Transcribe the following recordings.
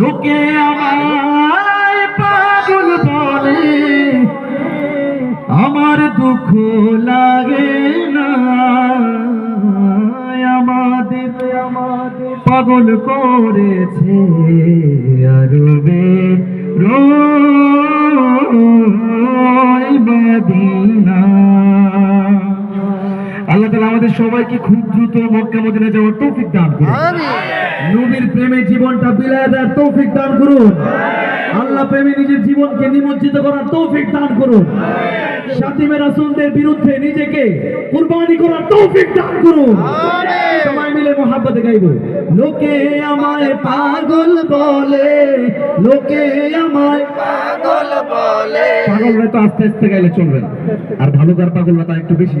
লোকে আমায় পাগল বলে। আমার দুঃখ লাগে না। আমাদের আমাদের পাগল করেছে আরবে সবাইকে খুব দ্রুত মক্কা মদিনা যাওয়ার তৌফিক দান করুন। নবীর প্রেমে জীবনটা বিলায় দেওয়ার তৌফিক দান করুন। আল্লাহ প্রেমে নিজের জীবনকে নিমজ্জিত করার তৌফিক দান করুন। সাতিমে রাসূলদের বিরুদ্ধে নিজেকে কুরবানি করার তৌফিক দান করুন। সবাই মিলে মোহাব্বতে গাইব। লোকে আমায় পাগল বলে। লোকে আমায় পাগল বলে। পাগল হয়তো আস্তে আস্তে গাইলে চলবে না। আর ভালো কার পাগল না তার একটু বেশি।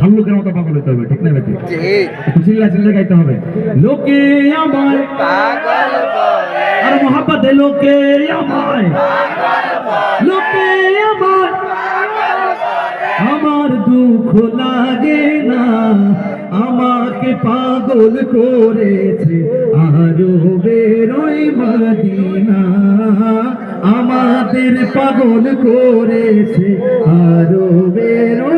ভাল্লুকের মতো পাগল হতে হবে। ঠিক না বেটি ঠিক চিল্লা চিল্লা গাইতে হবে। লোকে আমায় পাগল বলে। আর মোহাব্বতে লোকে আমায়। লোকে আমায়। আমার দুঃখ লাগে না। আমাকে পাগল করেছে আরও বেরোই মদিনা। আমাদের পাগল করেছে আরও বেরোই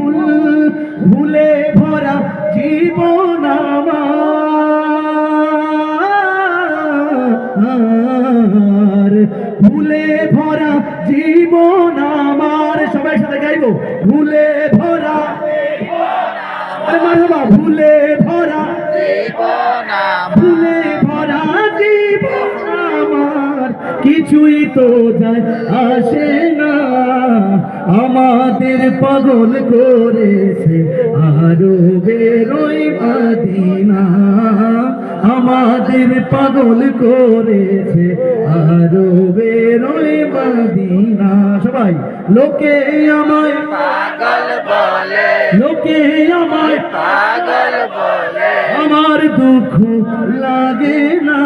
ভুলে ভরা জীবন আমার। ভুলে ভরা জীবন আমার। সবাই সাথে গাইবো। ভুলে ভরা ভুলে ভরা ভুলে ভরা জীবন আমার। কিছুই তো যায় আসে না। আমাদের পাগল করেছে আমাদের পাগল করেছে আরও বেরোই মাদিনা। সবাই লোকে আমায় পাগল বলে। লোকে আমায় পাগল বলে। আমার দুঃখ লাগে না।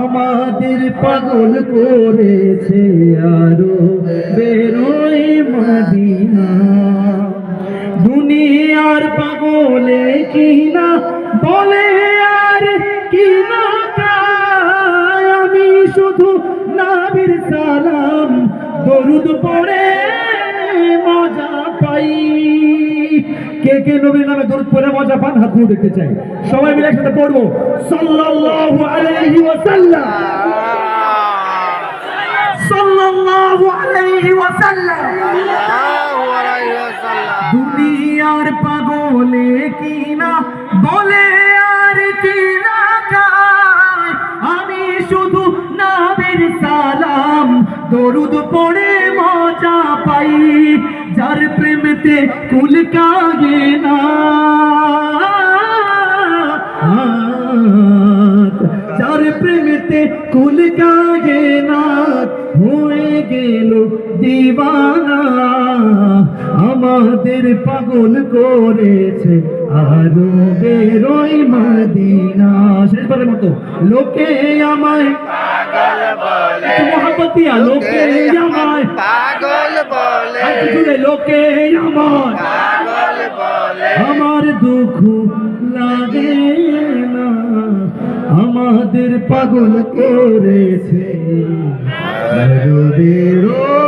আমাদের পাগল করেছে আরও শুধু নাবির সালাম দরুদ পড়ে মজা পাই। কে কে নবীর নামে দরুদ পড়ে মজা পান? হাত দিয়ে দেখতে চাই। সবাই মিলে একসাথে পড়ব। সাল্লাল্লাহু আলাইহি ওয়াসাল্লাম। সাল্লাল্লাহু আলাইহি ওয়াসাল্লাম। দুনিয়ার পাগলে কিনা বলে? সালাম। দরুদ পড়ে মজা পাই যার প্রেমতে কুল কাগে না। যার প্রেমতে কুল কাগে দিবানা আমাদের পাগল করেছে আরও বেরোই মদিনা। শেষবারের মতো লোকে আমায় মহাপতিয়া লোকে আমায় পাগল বলে। লোকে আমায়। আমার দুঃখ লাগে না আমাদের পাগল করেছে। বেরোই